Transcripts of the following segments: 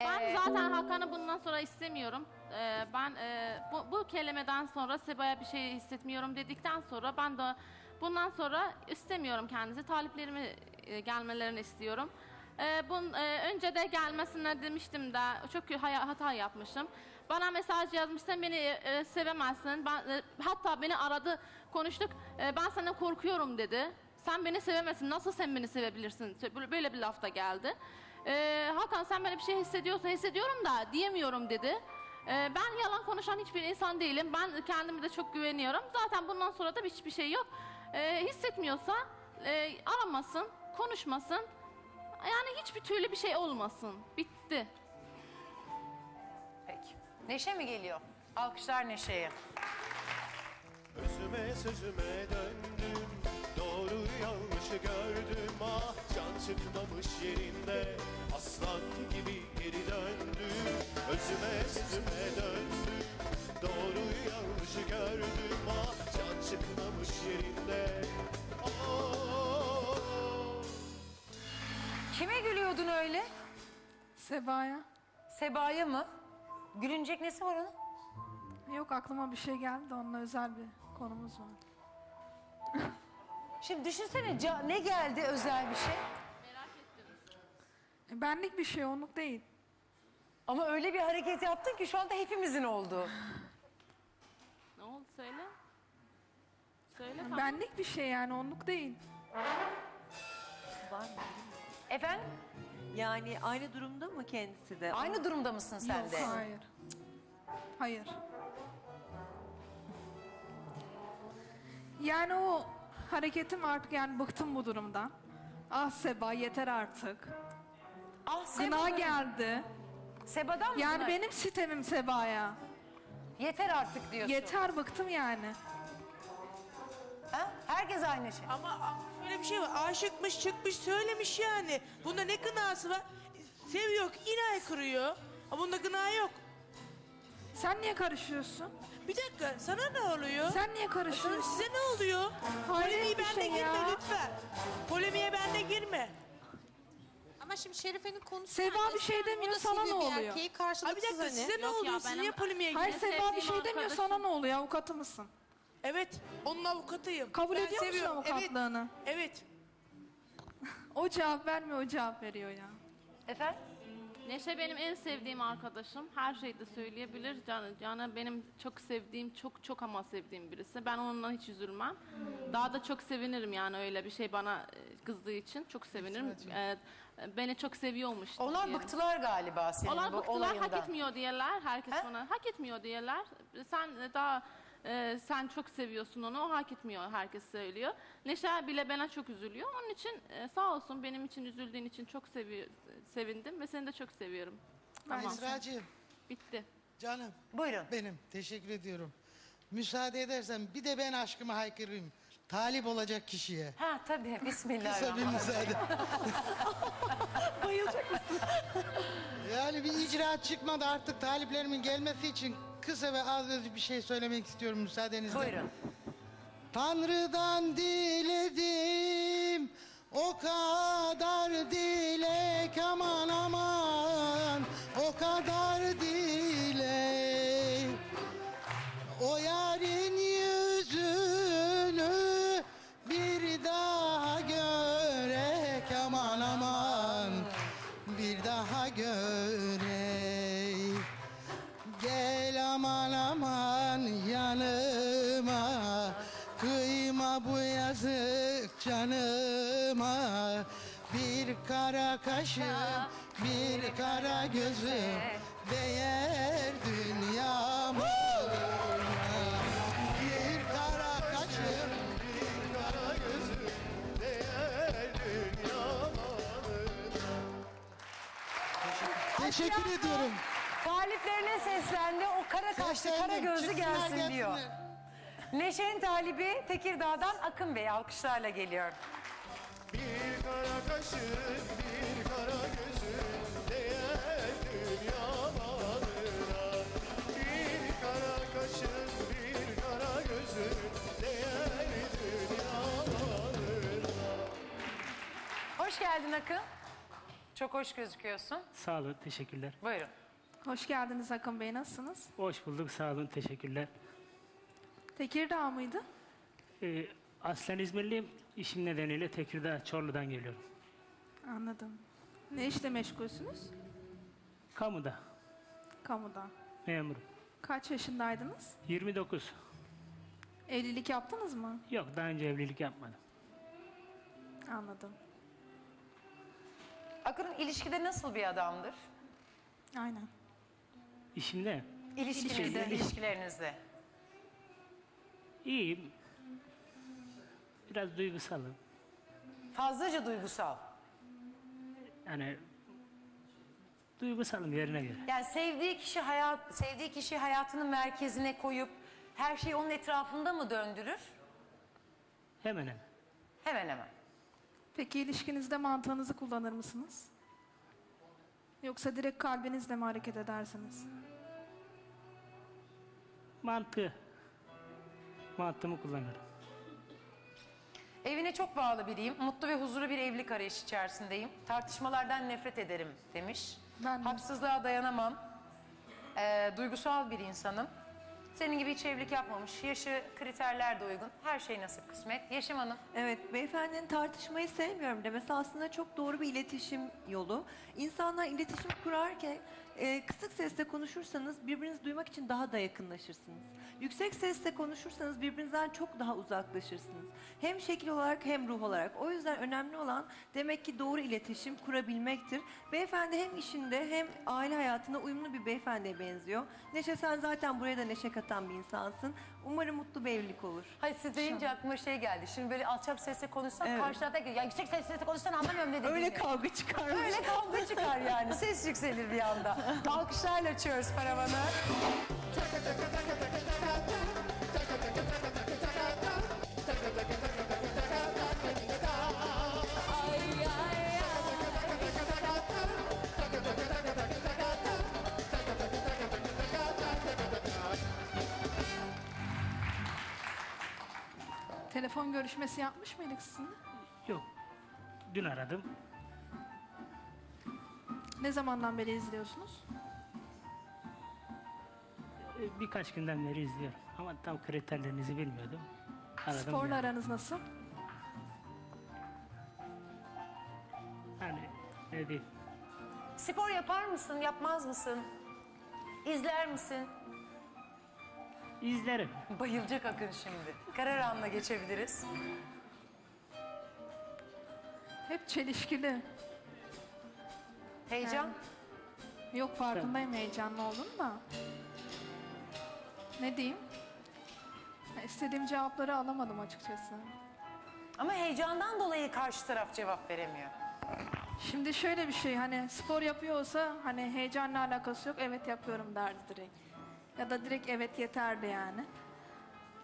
Ben Ee, zaten Hakan'ı bundan sonra istemiyorum. Ee, ben e, bu, bu kelimeden sonra Seba'ya bir şey hissetmiyorum dedikten sonra ben de bundan sonra istemiyorum kendisi. Taliplerimi e, gelmelerini istiyorum. Ee, bun, e, önce de gelmesine demiştim de çok haya- hata yapmışım. Bana mesaj yazmış sen beni e, sevemezsin. Ben, e, hatta beni aradı konuştuk. E, ben senden korkuyorum dedi. Sen beni sevemezsin. Nasıl sen beni sevebilirsin? Böyle- bir lafta geldi. Ee, Hakan sen böyle bir şey hissediyorsa hissediyorum da diyemiyorum dedi. Ee, ben yalan konuşan hiçbir insan değilim. Ben kendime de çok güveniyorum. Zaten bundan sonra da hiçbir şey yok. Ee, hissetmiyorsa e, aramasın, konuşmasın. Yani hiçbir türlü bir şey olmasın. Bitti. Peki. Neşe mi geliyor? Alkışlar Neşe'ye. Özüme sözüme döndüm yanlışı gördüm Ah can çıkmamış yerinde Aslan gibi geri döndüm Özüme sözüme döndüm Doğru yanlışı gördüm Ah can çıkmamış yerinde Oh Kime gülüyordun öyle? Seba'ya. Seba'ya mı? Gülünecek nesi var onun? Yok aklıma bir şey geldi onunla özel bir konumuz var. Şimdi düşünsene ca- ne geldi özel bir şey? E, benlik bir şey onluk değil. Ama öyle bir hareket yaptın ki şu anda hepimizin oldu. Ne oldu söyle. Söyle tamam. Benlik bir şey yani onluk değil. Efendim? Yani aynı durumda mı kendisi de? Aynı durumda mısın sen Yok de? hayır. Hayır. Yani o hareketim artık yani bıktım bu durumdan. Ah Seba yeter artık. Ah Gına Seba. geldi. Seba'dan mı? Yani gına- benim sitemim Seba'ya. Yeter artık diyorsun. Yeter bıktım yani. Ha? Herkes aynı şey. Ama şöyle bir şey var. Aşıkmış çıkmış söylemiş yani. Bunda ne gınası var? Seviyor yine kırıyor. Ama bunda gına yok. Sen niye karışıyorsun? Bir dakika sana ne oluyor? Sen niye Sana, karışıyorsun? size ne oluyor? Hayret Polemiğe bir bende şey girme ya. lütfen. Polemiğe bende girme. Ama şimdi Şerife'nin konusu yani bir şey demiyor, sana seviyor ne bir oluyor? Erkeği Abi bir karşılıksız dakika hani. size ne Yok ya, oluyor? Siz benim- niye polemiğe Hayır girdiniz? Seba bir sevdiğim şey demiyor arkadaşım. sana ne oluyor avukatı mısın? Evet onun avukatıyım. Kabul Ben ediyor musun seviyorum. avukatlığını? Evet. evet. O cevap vermiyor o cevap veriyor ya. Efendim? Neşe benim en sevdiğim arkadaşım. Her şeyi de söyleyebilir. Can, Can'a benim çok sevdiğim, çok çok ama sevdiğim birisi. Ben onunla hiç üzülmem. Daha da çok sevinirim yani öyle bir şey bana e, kızdığı için. Çok sevinirim. Ee, beni çok seviyormuş. Onlar diyelim. bıktılar galiba senin Onlar bu bıktılar, olayından. hak etmiyor diyorlar. Herkes He? ona hak etmiyor diyorlar. Sen daha e, sen çok seviyorsun onu, o hak etmiyor herkes söylüyor. Neşe bile bana çok üzülüyor. Onun için e, sağ olsun benim için üzüldüğün için çok seviyor, sevindim ve seni de çok seviyorum. Tamam. Esra'cığım, Bitti. canım Buyurun. benim. Teşekkür ediyorum. Müsaade edersen bir de ben aşkımı haykırayım. Talip olacak kişiye. Ha tabii Kısa bir bismillahirrahmanirrahim. müsaade. Bayılacak mısın? Yani bir icraat çıkmadı artık taliplerimin gelmesi için kısa ve az öz bir şey söylemek istiyorum müsaadenizle. Buyurun. Tanrı'dan diledim o kadar dilek aman aman o kadar dilek Bir kara kaşım bir kara gözüm Değer dünyama Bir kara kaşım Bir kara gözüm Değer dünya malına Teşekkür ediyorum Taliplerine seslendi. O kara kaşlı, kara gözlü Çıksınlar gelsin diyor. gelsinler. Neşe'nin talibi Tekirdağ'dan Akın Bey alkışlarla geliyor. Bir kara kaşın, bir kara gözün değer dünya malına. Bir kara kaşın, bir kara gözün değer dünya malına. Hoş geldin Akın. Çok hoş gözüküyorsun. Sağ olun, teşekkürler. Buyurun. Hoş geldiniz Akın Bey. Nasılsınız? Hoş bulduk, sağ olun, teşekkürler. Tekirdağ mıydı? Ee, aslen İzmirliyim, işim nedeniyle Tekirdağ, Çorlu'dan geliyorum. Anladım. Ne işle meşgulsünüz? Kamuda, Kamuda. memurum. Kaç yaşındaydınız? 29. Evlilik yaptınız mı? Yok, daha önce evlilik yapmadım. Anladım. Akın ilişkide nasıl bir adamdır? Aynen. İşimde İlişkinizde, ilişkilerinizde. iyiyim. Biraz duygusalım. Fazlaca duygusal. Yani duygusalım yerine göre. Yani sevdiği kişi hayat sevdiği kişi hayatının merkezine koyup her şeyi onun etrafında mı döndürür? Hemen hemen. Hemen hemen. Peki ilişkinizde mantığınızı kullanır mısınız? Yoksa direkt kalbinizle mi hareket edersiniz? Mantığı. Mantığımı kullanırım. Evine çok bağlı biriyim. Mutlu ve huzurlu bir evlilik arayışı içerisindeyim. Tartışmalardan nefret ederim demiş. Ben de. Haksızlığa dayanamam. Ee, duygusal bir insanım. Senin gibi hiç evlilik yapmamış. Yaşı kriterler de uygun. Her şey nasip kısmet. Yeşim Hanım. Evet, beyefendinin tartışmayı sevmiyorum demesi aslında çok doğru bir iletişim yolu. İnsanlar iletişim kurarken e, kısık sesle konuşursanız birbirinizi duymak için daha da yakınlaşırsınız. Yüksek sesle konuşursanız birbirinizden çok daha uzaklaşırsınız. Hem şekil olarak hem ruh olarak. O yüzden önemli olan demek ki doğru iletişim kurabilmektir. Beyefendi hem işinde hem aile hayatında uyumlu bir beyefendiye benziyor. Neşe sen zaten buraya da neşe katan bir insansın. Umarım mutlu bir evlilik olur. Hayır siz deyince aklıma şey geldi. Şimdi böyle alçak sesle konuşsak Evet. karşı taraf der ki ya yüksek sesle konuşsan anlamıyorum ne dediğini. Öyle kavga çıkarmış. Öyle kavga çıkar yani. Ses yükselir bir anda. Alkışlarla açıyoruz paravanı. Telefon görüşmesi yapmış mıydık sizinle? Yok. Dün aradım. Ne zamandan beri izliyorsunuz? Ee, Birkaç günden beri izliyorum. Ama tam kriterlerinizi bilmiyordum. Aradım. Sporla yani. aranız nasıl? Yani ne diyeyim. Spor yapar mısın, yapmaz mısın? İzler misin? İzlerim. Bayılacak Akın şimdi. Karar anına geçebiliriz. Hep çelişkili. Heyecan. Yok farkındayım heyecanlı olduğunu da. Ne diyeyim? Ya, İstediğim cevapları alamadım açıkçası. Ama heyecandan dolayı karşı taraf cevap veremiyor. Şimdi şöyle bir şey hani spor yapıyor olsa hani heyecanla alakası yok evet yapıyorum derdi direkt. Ya da direkt evet yeterdi yani.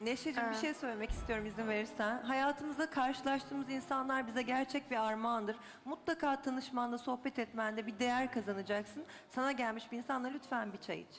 Neşeciğim bir Ee. şey söylemek istiyorum izin verirsen. Hayatımızda karşılaştığımız insanlar bize gerçek bir armağandır. Mutlaka tanışmanda, sohbet etmende bir değer kazanacaksın. Sana gelmiş bir insanla lütfen bir çay iç.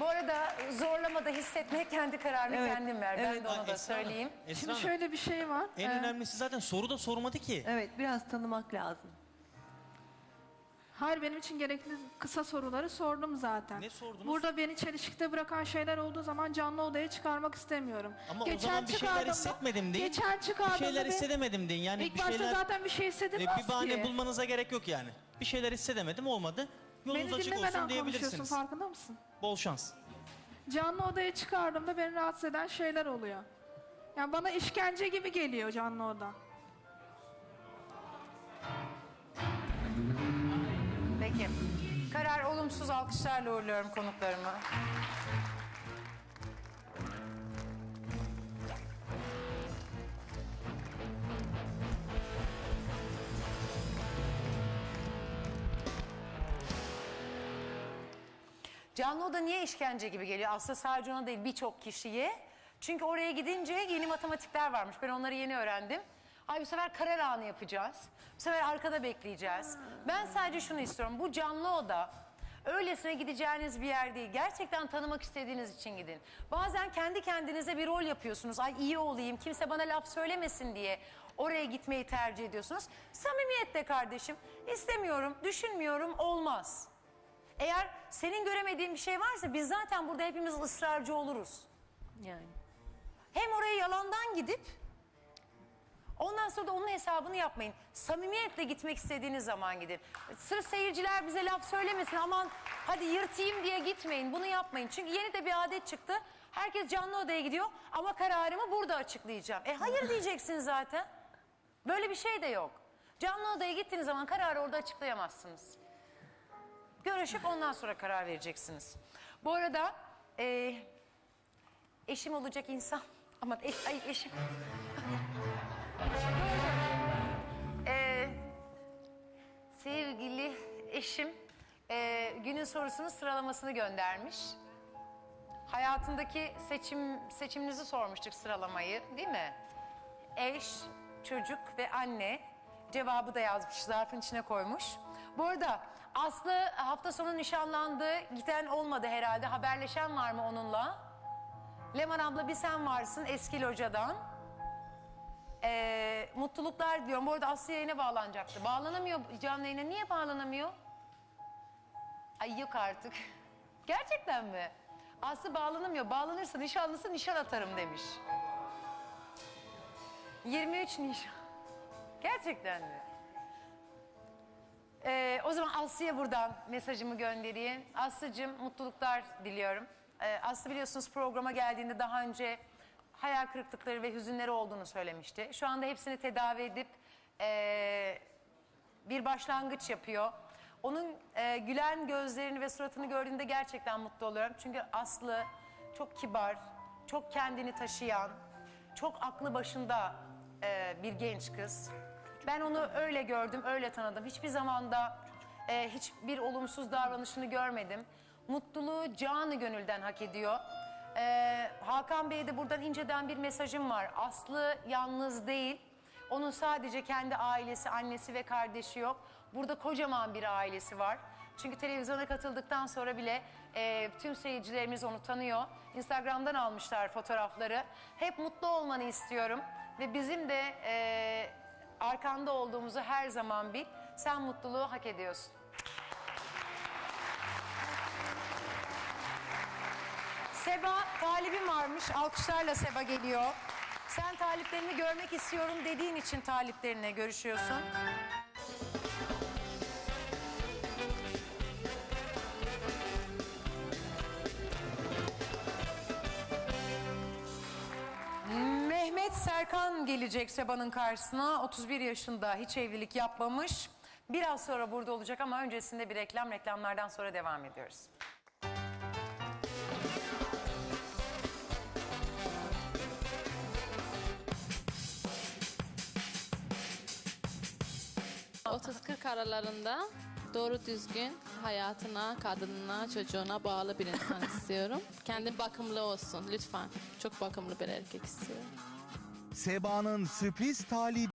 Bu arada zorlamada hissetmeye kendi kararını Evet, kendin ver. Ben evet. de onu da Esra Hanım, söyleyeyim. Esra Şimdi Hanım, şöyle bir şey var. en Ee, önemlisi zaten soru da sormadı ki. Evet, biraz tanımak lazım. Hayır benim için gerekli kısa soruları sordum zaten. Ne sordunuz? Burada beni çelişkide bırakan şeyler olduğu zaman canlı odaya çıkarmak istemiyorum. Ama o zaman bir şeyler çıkardığımda- hissetmedim deyin. Geçen Bir çıkardığımda şeyler bir- hissedemedim deyin. Yani İlk bir başta şeyler zaten bir şey e, hissedilmez bir bahane ki. bulmanıza gerek yok yani. Bir şeyler hissedemedim olmadı. Yolunuz Beni açık dinlemeden olsun konuşuyorsun diyebilirsiniz. farkında mısın? Bol şans. Canlı odaya çıkardığımda beni rahatsız eden şeyler oluyor. Yani bana işkence gibi geliyor canlı oda. Peki. Karar olumsuz alkışlarla uğurluyorum konuklarımı. Canlı oda niye işkence gibi geliyor? Aslında sadece ona değil birçok kişiye. Çünkü oraya gidince yeni matematikler varmış. Ben onları yeni öğrendim. Ay bu sefer karar anı yapacağız. Bu sefer arkada bekleyeceğiz. Ben sadece şunu istiyorum. Bu canlı oda öylesine gideceğiniz bir yer değil. Gerçekten tanımak istediğiniz için gidin. Bazen kendi kendinize bir rol yapıyorsunuz. Ay iyi olayım, kimse bana laf söylemesin diye. oraya gitmeyi tercih ediyorsunuz. Samimiyetle kardeşim istemiyorum, düşünmüyorum olmaz. Eğer senin göremediğin bir şey varsa biz zaten burada hepimiz ısrarcı oluruz. Yani. Hem oraya yalandan gidip ondan sonra da onun hesabını yapmayın. Samimiyetle gitmek istediğiniz zaman gidin. Sırf seyirciler bize laf söylemesin aman hadi yırtayım diye gitmeyin. Bunu yapmayın. Çünkü yeni de bir adet çıktı. Herkes canlı odaya gidiyor ama kararımı burada açıklayacağım. E hayır diyeceksin zaten. Böyle bir şey de yok. Canlı odaya gittiğiniz zaman kararı orada açıklayamazsınız. Görüşüp ondan sonra karar vereceksiniz. Bu arada e, eşim olacak insan. Aman e- ay eşim. Sevgili eşim e, günün sorusunu sıralamasını göndermiş. Hayatındaki seçim seçiminizi sormuştuk sıralamayı değil mi? Eş, çocuk ve anne cevabı da yazmış zarfın içine koymuş. Bu arada Aslı hafta sonu nişanlandı. Giden olmadı herhalde. Haberleşen var mı onunla? Leman abla bir sen varsın eski locadan. Ee, mutluluklar diyorum. Bu arada Aslı yayına bağlanacaktı. Bağlanamıyor canlı yayına. Niye bağlanamıyor? Ay yok artık. Gerçekten mi? Aslı bağlanamıyor. Bağlanırsa nişanlısı nişan atarım demiş. 23 nişan. Gerçekten mi? Ee, o zaman Aslı'ya buradan mesajımı göndereyim. Aslı'cığım mutluluklar diliyorum. Ee, Aslı biliyorsunuz programa geldiğinde daha önce hayal kırıklıkları ve hüzünleri olduğunu söylemişti. Şu anda hepsini tedavi edip ee, bir başlangıç yapıyor. Onun ee, gülen gözlerini ve suratını gördüğümde gerçekten mutlu oluyorum. Çünkü Aslı çok kibar, çok kendini taşıyan, çok aklı başında ee, bir genç kız. Ben onu öyle gördüm, öyle tanıdım. Hiçbir zamanda e, hiçbir olumsuz davranışını görmedim. Mutluluğu canı gönülden hak ediyor. E, Hakan Bey'e de buradan inceden bir mesajım var. Aslı yalnız değil. Onun sadece kendi ailesi, annesi ve kardeşi yok. Burada kocaman bir ailesi var. Çünkü televizyona katıldıktan sonra bile e, tüm seyircilerimiz onu tanıyor. Instagram'dan almışlar fotoğrafları. Hep mutlu olmanı istiyorum. Ve bizim de e, arkanda olduğumuzu her zaman bil. Sen mutluluğu hak ediyorsun. Seba talibim varmış. Alkışlarla Seba geliyor. Sen taliplerini görmek istiyorum dediğin için taliplerine görüşüyorsun. Mehmet Serkan gelecek Seba'nın karşısına. 31 yaşında hiç evlilik yapmamış. Biraz sonra burada olacak ama öncesinde bir reklam. Reklamlardan sonra devam ediyoruz. 30-40 aralarında doğru düzgün hayatına, kadınına, çocuğuna bağlı bir insan istiyorum. Kendi bakımlı olsun lütfen. Çok bakımlı bir erkek istiyorum. Seba'nın sürpriz talibi